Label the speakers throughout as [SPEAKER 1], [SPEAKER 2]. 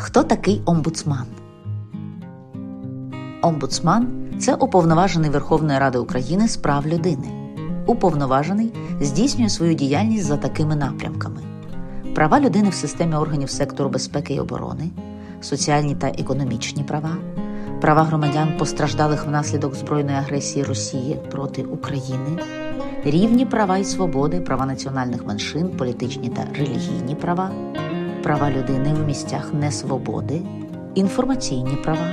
[SPEAKER 1] Хто такий омбудсман? Омбудсман це уповноважений Верховної Ради України з прав людини. Уповноважений здійснює свою діяльність за такими напрямками: права людини в системі органів сектору безпеки і оборони, соціальні та економічні права, права громадян, постраждалих внаслідок збройної агресії Росії проти України, рівні права і свободи, права національних меншин, політичні та релігійні права, права людини в місцях несвободи, інформаційні права,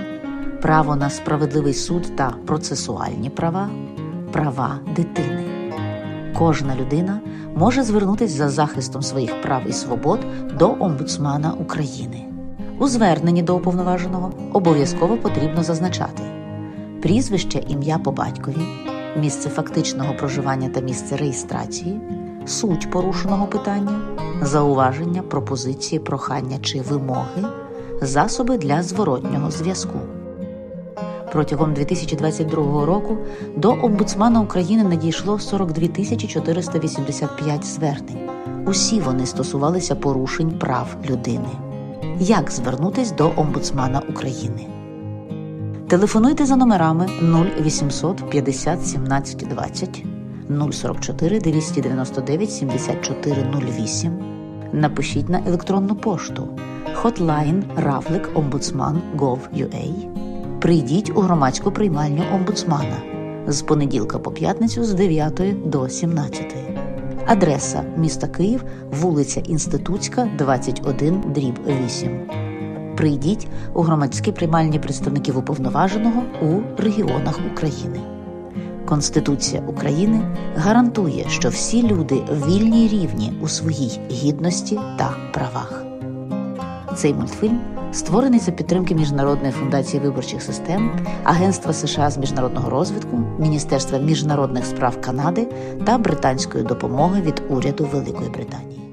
[SPEAKER 1] право на справедливий суд та процесуальні права, права дитини. Кожна людина може звернутися за захистом своїх прав і свобод до омбудсмана України. У зверненні до уповноваженого обов'язково потрібно зазначати прізвище, ім'я по батькові, місце фактичного проживання та місце реєстрації, суть порушеного питання, зауваження, пропозиції, прохання чи вимоги, засоби для зворотнього зв'язку. Протягом 2022 року до омбудсмана України надійшло 42 тисячі 485 звернень. Усі вони стосувалися порушень прав людини. Як звернутись до омбудсмана України? Телефонуйте за номерами 0800 50 17 20 044 299 74 08. Напишіть на електронну пошту hotline равлик омбудсман gov.ua Прийдіть у громадську приймальню омбудсмана з понеділка по п'ятницю з 9 до 17. Адреса міста Київ, вулиця Інститутська, 21, дріб 8. Прийдіть у громадські приймальні представників уповноваженого у регіонах України. Конституція України гарантує, що всі люди вільні й рівні у своїй гідності та правах. Цей мультфільм створений за підтримки Міжнародної фундації виборчих систем, Агентства США з міжнародного розвитку, Міністерства міжнародних справ Канади та британської допомоги від уряду Великої Британії.